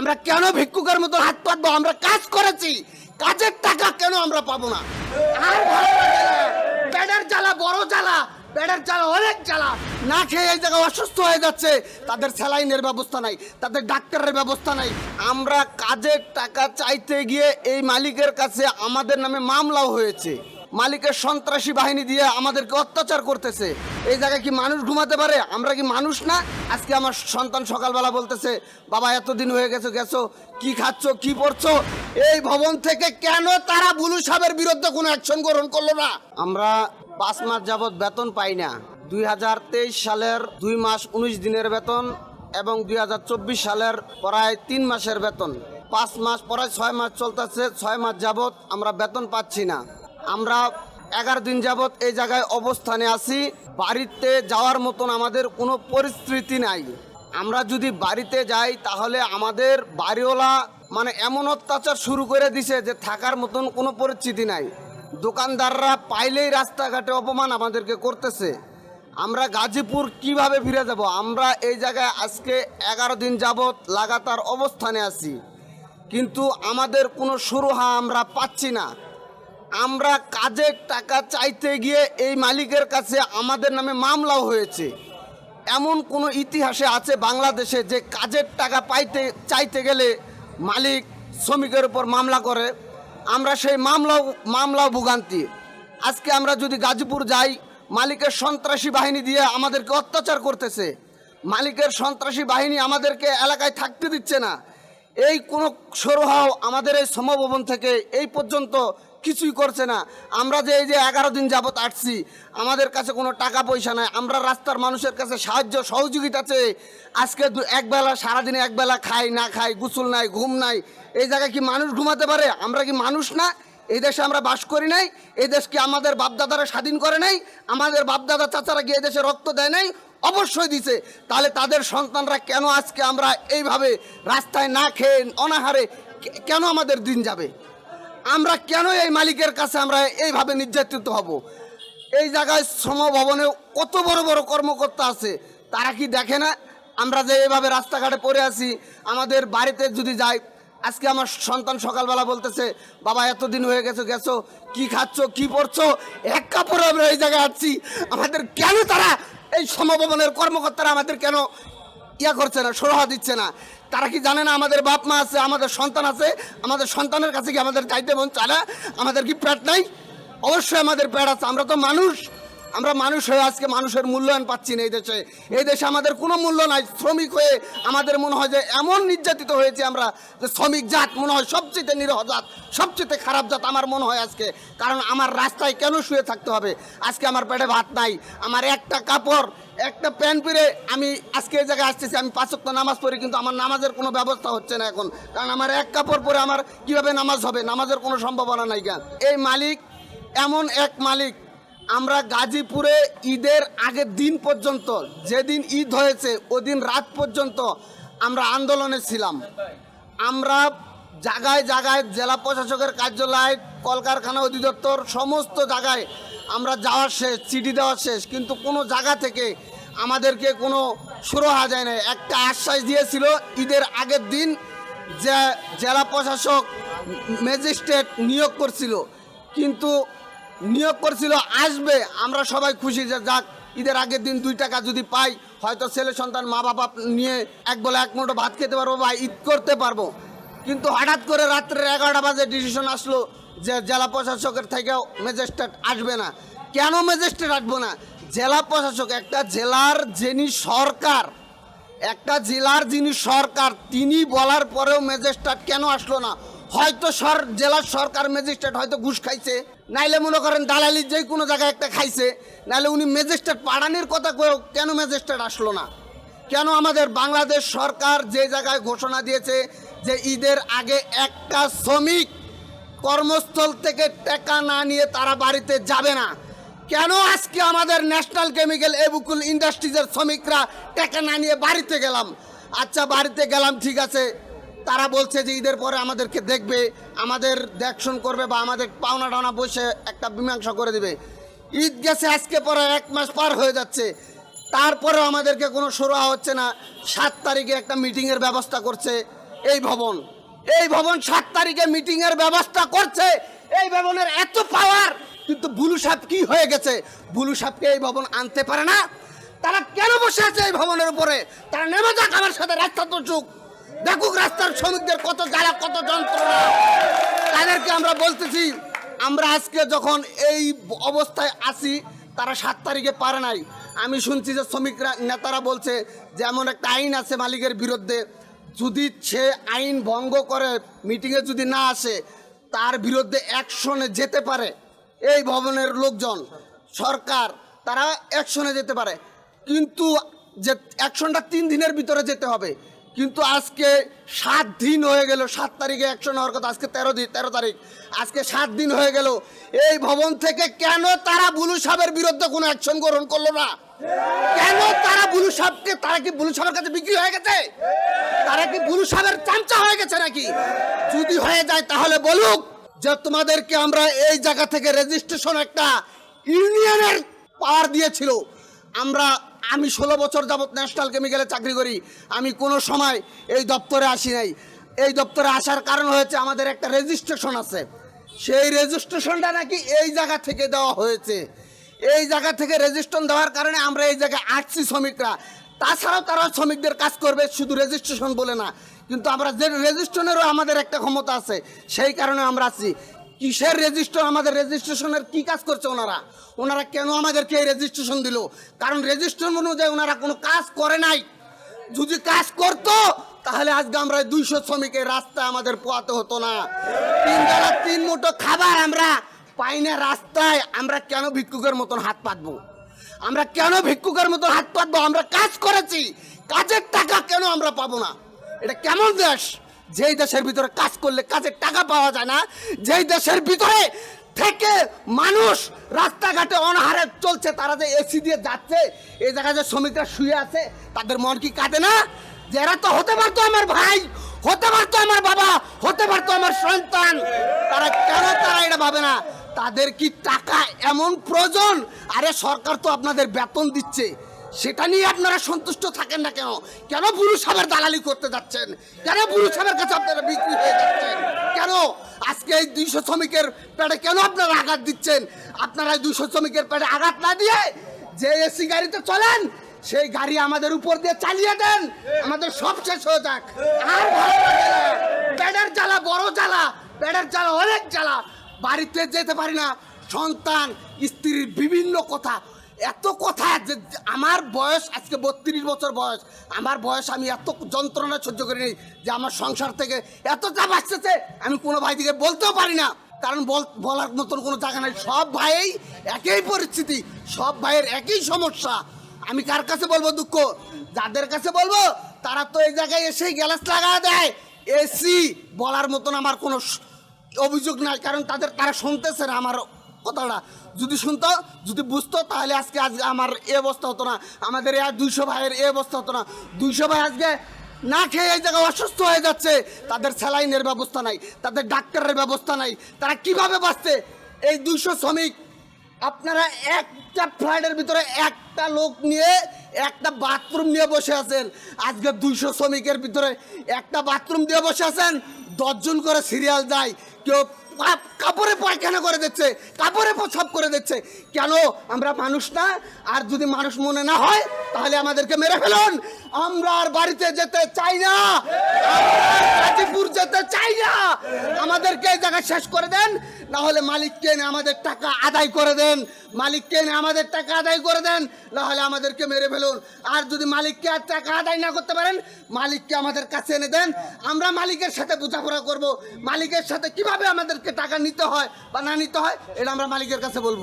আমরা কেন ভিক্ষুকের মতো হাত পাতবো আমরা কাজ করেছি। কাজের টাকা কেন আমরা পাবো না? আর ভালো লাগে জ্বালা, বড় জ্বালা পেটের জ্বালা, অনেক জ্বালা। না খেয়ে এই জায়গায় অসুস্থ হয়ে যাচ্ছে। তাদের স্যালাইনের ব্যবস্থা নাই, তাদের ডাক্তারের ব্যবস্থা নাই। আমরা কাজের টাকা চাইতে গিয়ে এই মালিকের কাছে আমাদের নামে মামলাও হয়েছে। মালিকের সন্ত্রাসী বাহিনী দিয়ে আমাদেরকে অত্যাচার করতেছে। এই জায়গায় কি মানুষ ঘুমাতে পারে? আমরা কি মানুষ না? আজকে আমার সন্তান সকালবেলা বলতেছে, বাবা, এতদিন হয়ে গেছো গেছো, কি খাচ্ছ, কি পড়ছো এই ভবন থেকে কেন তারা বুলু সাহেবের বিরুদ্ধে কোনো অ্যাকশন গ্রহণ করল না? আমরা পাঁচ মাস যাবৎ বেতন পাই না। দুই হাজার তেইশ সালের দুই মাস উনিশ দিনের বেতন এবং দুই হাজার চব্বিশ সালের প্রায় তিন মাসের বেতন। পাঁচ মাস প্রায় ছয় মাস চলতেছে, ছয় মাস যাবত আমরা বেতন পাচ্ছি না। আমরা এগারো দিন যাবৎ এই জায়গায় অবস্থানে আছি। বাড়িতে যাওয়ার মতন আমাদের কোনো পরিস্থিতি নাই। আমরা যদি বাড়িতে যাই, তাহলে আমাদের বাড়িওয়ালা মানে এমন অত্যাচার শুরু করে দিছে যে থাকার মতন কোনো পরিস্থিতি নাই। দোকানদাররা পাইলেই রাস্তাঘাটে অপমান আমাদেরকে করতেছে। আমরা গাজীপুর কীভাবে ফিরে যাব? আমরা এই জায়গায় আজকে এগারো দিন যাবৎ লাগাতার অবস্থানে আছি। কিন্তু আমাদের কোনো সুরহা আমরা পাচ্ছি না। আমরা কাজের টাকা চাইতে গিয়ে এই মালিকের কাছে আমাদের নামে মামলাও হয়েছে। এমন কোনো ইতিহাসে আছে বাংলাদেশে যে কাজের টাকা পাইতে, চাইতে গেলে মালিক শ্রমিকের উপর মামলা করে? আমরা সেই মামলাও মামলাও ভোগান্তি। আজকে আমরা যদি গাজীপুর যাই, মালিকের সন্ত্রাসী বাহিনী দিয়ে আমাদেরকে অত্যাচার করতেছে। মালিকের সন্ত্রাসী বাহিনী আমাদেরকে এলাকায় থাকতে দিচ্ছে না। এই কোনো সরহাও আমাদের এই সমভবন থেকে এই পর্যন্ত কিছুই করছে না। আমরা যে এই যে এগারো দিন যাবত আসছি, আমাদের কাছে কোনো টাকা পয়সা নাই। আমরা রাস্তার মানুষের কাছে সাহায্য, সহযোগিতা চেয়ে আজকে একবেলা সারাদিনে একবেলা খাই, না খাই, গোসল নাই, ঘুম নাই। এই জায়গায় কি মানুষ ঘুমাতে পারে? আমরা কি মানুষ না? এই দেশে আমরা বাস করি নাই। এই দেশকে আমাদের বাপদাদারা স্বাধীন করে নাই? আমাদের বাপদাদা চাচারা গিয়ে দেশে রক্ত দেয় নাই? অবশ্যই দিছে। তাহলে তাদের সন্তানরা কেন আজকে আমরা এইভাবে রাস্তায় না খেয়ে অনাহারে কেন আমাদের দিন যাবে? আমরা কেন এই মালিকের কাছে আমরা এইভাবে নির্যাতিত হব? এই জায়গায় শ্রমভবনে কত বড় বড় কর্মকর্তা আছে, তারা কি দেখে না? আমরা যে এইভাবে রাস্তাঘাটে পড়ে আছি, আমাদের বাড়িতে যদি যাই, আজকে আমার সন্তান সকালবেলা বলতেছে, বাবা, এতদিন হয়ে গেছো গেছো, কি খাচ্ছ, কি পড়ছো এক কাপড়ে আমরা এই জায়গায় আছি। আমাদের কেন তারা এই সমভবনের কর্মকর্তারা আমাদের কেন ইয়া করছে না, সরহা দিচ্ছে না। তারা কি জানে না আমাদের বাপ মা আছে, আমাদের সন্তান আছে? আমাদের সন্তানের কাছে কি আমাদের চাইতে মন চালা আমাদের কি প্যাট নাই? অবশ্যই আমাদের প্যাট আছে, আমরা তো মানুষ। আমরা মানুষ হয়ে আজকে মানুষের মূল্যায়ন পাচ্ছি না এই দেশে। এই দেশে আমাদের কোনো মূল্য নাই। শ্রমিক হয়ে আমাদের মনে হয় যে এমন নির্যাতিত হয়েছে আমরা যে শ্রমিক জাত মনে হয় সবচেয়ে নিরহ জাত, সবচেয়ে খারাপ জাত আমার মনে হয় আজকে। কারণ আমার রাস্তায় কেন শুয়ে থাকতে হবে? আজকে আমার পেটে ভাত নাই। আমার একটা কাপড়, একটা প্যান্ট পরে আমি আজকে এই জায়গায় আসতেছি। আমি পাঁচক্ত নামাজ পড়ি, কিন্তু আমার নামাজের কোনো ব্যবস্থা হচ্ছে না এখন। কারণ আমার এক কাপড় পরে আমার কীভাবে নামাজ হবে? নামাজের কোনো সম্ভাবনা নাই কেন? এই মালিক, এমন এক মালিক আমরা গাজীপুরে ঈদের আগের দিন পর্যন্ত, যেদিন ঈদ হয়েছে, ওদিন রাত পর্যন্ত আমরা আন্দোলনে ছিলাম। আমরা জায়গায় জায়গায় জেলা প্রশাসকের কার্যালয়, কলকারখানা অধিদপ্তর, সমস্ত জায়গায় আমরা যাওয়ার শেষ, চিঠি দেওয়ার শেষ। কিন্তু কোনো জায়গা থেকে আমাদেরকে কোনো সুরহা যায় না একটা আশ্বাস দিয়েছিল, ঈদের আগের দিন যে জেলা প্রশাসক ম্যাজিস্ট্রেট নিয়োগ করছিল। কিন্তু নিয়োগ করছিল, আসবে, আমরা সবাই খুশি যে যাক, ঈদের আগের দিন দুই টাকা যদি পাই, হয়তো ছেলে সন্তান মা বাবা নিয়ে এক বেলা এক মুঠো ভাত খেতে পারব বা ঈদ করতে পারব। কিন্তু হঠাৎ করে রাত্রের এগারোটা বাজে ডিসিশন আসলো যে জেলা প্রশাসকের থেকেও ম্যাজিস্ট্রেট আসবে না। কেন ম্যাজিস্ট্রেট আসব না? জেলা প্রশাসক, একটা জেলার যিনি সরকার, একটা জেলার যিনি সরকার, তিনি বলার পরেও ম্যাজিস্ট্রেট কেন আসলো না? হয়তো সর, জেলার সরকার ম্যাজিস্ট্রেট হয়তো ঘুষ খাইছে। নাইলে মনে করেন দালালি যে কোনো জায়গায় একটা খাইছে, নাইলে উনি ম্যাজিস্ট্রেট পাড়ানির কথা কয়েও কেন ম্যাজিস্ট্রেট আসলো না? কেন আমাদের বাংলাদেশ সরকার যে জায়গায় ঘোষণা দিয়েছে যে ঈদের আগে একটা শ্রমিক কর্মস্থল থেকে টাকা না নিয়ে তারা বাড়িতে যাবে না? কেন আজকে আমাদের ন্যাশনাল কেমিক্যাল এবুকুল ইন্ডাস্ট্রিজের শ্রমিকরা টাকা না নিয়ে বাড়িতে গেলাম? আচ্ছা বাড়িতে গেলাম, ঠিক আছে তারা বলছে যে ঈদের পরে আমাদেরকে দেখবে, আমাদের দেখশন করবে বা আমাদের পাওনা টাওনা বসে একটা মীমাংসা করে দিবে। ঈদ গেছে, আজকে পরে এক মাস পার হয়ে যাচ্ছে। তারপরেও আমাদেরকে কোনো সুরাহা হচ্ছে না। সাত তারিখে একটা মিটিংয়ের ব্যবস্থা করছে এই ভবন। এই ভবন সাত তারিখে মিটিংয়ের ব্যবস্থা করছে। এই ভবনের এত পাওয়ার কিন্তু বুলু সাহেব কি হয়ে গেছে? বুলু সাহেবকে এই ভবন আনতে পারে না? তারা কেন বসে আছে এই ভবনের উপরে? তারা নেমে যাক আমার সাথে, রাস্তা তো চুক। দেখুক রাস্তার শ্রমিকদের কত জ্বালা, কত যন্ত্রণা। তাদেরকে আমরা বলতেছি, আমরা আজকে যখন এই অবস্থায় আসি তারা সাত তারিখে পারে নাই। আমি শুনছি যে শ্রমিকরা, নেতারা বলছে যে এমন একটা আইন আছে মালিকের বিরুদ্ধে। যদি সে আইন ভঙ্গ করে মিটিংয়ে যদি না আসে, তার বিরুদ্ধে অ্যাকশনে যেতে পারে এই ভবনের লোকজন। সরকার, তারা অ্যাকশনে যেতে পারে। কিন্তু যে অ্যাকশনটা তিন দিনের ভিতরে যেতে হবে। কিন্তু আজকে সাত দিন হয়ে গেল, সাত তারিখে অ্যাকশন হওয়ার কথা, আজকে তেরো দিন তেরো তারিখ। আজকে সাত দিন হয়ে গেল। এই ভবন থেকে কেন তারা বুলু সাহেবের বিরুদ্ধে কোনো অ্যাকশন গ্রহণ করল না? কেন তারা বুলু সাহেবকে তারা কি বুলু সাহেবের কাছে বিক্রি হয়ে গেছে? তারা কি বুলু সাহেবের চামচা হয়ে গেছে নাকি? যদি হয়ে যায় তাহলে বলুক যে তোমাদেরকে আমরা এই জায়গা থেকে রেজিস্ট্রেশন একটা ইউনিয়নের পাওয়ার দিয়েছিল। আমরা, আমি ষোলো বছর যাবৎ ন্যাশনাল কেমিক্যালে চাকরি করি। আমি কোনো সময় এই দপ্তরে আসি নাই। এই দপ্তরে আসার কারণ হয়েছে আমাদের একটা রেজিস্ট্রেশন আছে। সেই রেজিস্ট্রেশনটা নাকি এই জায়গা থেকে দেওয়া হয়েছে। এই জায়গা থেকে রেজিস্ট্রেশন দেওয়ার কারণে আমরা এই জায়গায় আসছি শ্রমিকরা। তাছাড়াও তারা শ্রমিকদের কাজ করবে, শুধু রেজিস্ট্রেশন বলে না। কিন্তু আমরা যে রেজিস্ট্রেশনেরও আমাদের একটা ক্ষমতা আছে, সেই কারণে আমরা আছি। কিসের রেজিস্ট্রেশন আমাদের রেজিস্ট্রেশনের কি কাজ করছে ওনারা? ওনারা কেন আমাদেরকে এই রেজিস্ট্রেশন দিল? কারণ রেজিস্ট্রেশন অনুযায়ী ওনারা কোনো কাজ করে নাই। যদি কাজ করতো, তাহলে আজকে আমরা দুইশো শ্রমিকের রাস্তা আমাদের পোয়াতে হতো না। তিন বেলা তিন মুঠো খাবার আমরা পাই না রাস্তায় আমরা কেন ভিক্ষুকের মতন হাত পাতবো? আমরা কেন ভিক্ষুকের মতন হাত পাতবো? আমরা কাজ করেছি। কাজের টাকা কেন আমরা পাবো না? এটা কেমন দেশ? যেই দেশের ভিতরে কাজ করলে কাজের টাকা পাওয়া যায় না, যেই দেশের ভিতরে থেকে মানুষ রাস্তাঘাটে অনাহারে চলছে, তারা যে এসি দিয়ে যাচ্ছে, এই জায়গায় যে শ্রমিকরা শুয়ে আছে, তাদের মন কি কাঁদে না? যে এরা তো হতে পারতো আমার ভাই, হতে পারতো আমার বাবা, হতে পারতো আমার সন্তান। তারা কেন তারা এটা ভাবে না? তাদের কি টাকা এমন প্রয়োজন? আরে সরকার তো আপনাদের বেতন দিচ্ছে। সেটা নিয়ে আপনারা সন্তুষ্ট থাকেন না কেন? কেন পুরুষ সাহেবের দালালি করতে যাচ্ছেন? কেন পুরুষ সাহেবের কাছে আপনারা বিক্রি হয়ে যাচ্ছেন? কেন? আজকে এই দুইশো শ্রমিকের পেটে কেন আপনারা আঘাত দিচ্ছেন? আপনারা এই দুইশো শ্রমিকের পেটে আঘাত না দিয়ে যে এসি গাড়িতে চলেন, সেই গাড়ি আমাদের উপর দিয়ে চালিয়ে দেন। আমাদের সব শেষ হয়ে যাক। আর পেটের জ্বালা বড় জ্বালা। পেটের জ্বালা অনেক জ্বালা। বাড়িতে যেতে পারি না। সন্তান, স্ত্রীর বিভিন্ন কথা। এত কথা যে আমার বয়স, আজকে বত্রিশ বছর বয়স, আমার বয়স আমি এত যন্ত্রণা সহ্য করি নি যে আমার সংসার থেকে এত চাপ আসতেছে, আমি কোনো ভাই দিকে বলতেও পারি না। কারণ বল- বলার মতন কোনো জায়গা নাই। সব ভাইয়েই একই পরিস্থিতি, সব ভাইয়ের একই সমস্যা। আমি কার কাছে বলব দুঃখ? যাদের কাছে বলব, তারা তো এই জায়গায় এসেই গ্যালাস লাগা দেয়। এসি বলার মতন আমার কোনো অভিযোগ নাই, কারণ তাদের, তারা শুনতেছে না আমার কথাটা। যদি শুনতো, যদি বুঝতো, তাহলে আজকে আজকে আমার এ অবস্থা হতো না। আমাদের এই দুইশো ভাইয়ের এ অবস্থা হতো না। দুইশো ভাই আজকে না খেয়ে এই জায়গায় অসুস্থ হয়ে যাচ্ছে। তাদের স্যালাইনের ব্যবস্থা নাই, তাদের ডাক্তারের ব্যবস্থা নাই। তারা কীভাবে বাঁচছে এই দুইশো শ্রমিক, আপনারা একটা ফ্লাইটের ভিতরে একটা লোক নিয়ে একটা বাথরুম নিয়ে বসে আছেন। আজকে দুইশো শ্রমিকের ভিতরে একটা বাথরুম দিয়ে বসে আছেন। দশজন করে সিরিয়াল যায় কেউ কাপড়ে পায়খানা করে দিচ্ছে, কাপড়ে প্রসাব করে দিচ্ছে। কেন? আমরা মানুষ না, আর যদি মানুষ মনে না হয়, তাহলে আমাদেরকে মেরে ফেলুন। আমরা আর বাড়িতে যেতে চাই না। গাজীপুর যেতে চাই না। আমাদেরকে এই জায়গা শেষ করে দেন, না হলে মালিককে এনে আমাদের টাকা আদায় করে দেন। মালিককে এনে আমাদের টাকা আদায় করে দেন, না হলে আমাদেরকে মেরে ফেলুন। আর যদি মালিককে আর টাকা আদায় না করতে পারেন, মালিককে আমাদের কাছে এনে দেন। আমরা মালিকের সাথে বোঝাপড়া করব। মালিকের সাথে কীভাবে আমাদেরকে টাকা নিতে হয় বা না নিতে হয় এটা আমরা মালিকের কাছে বলব।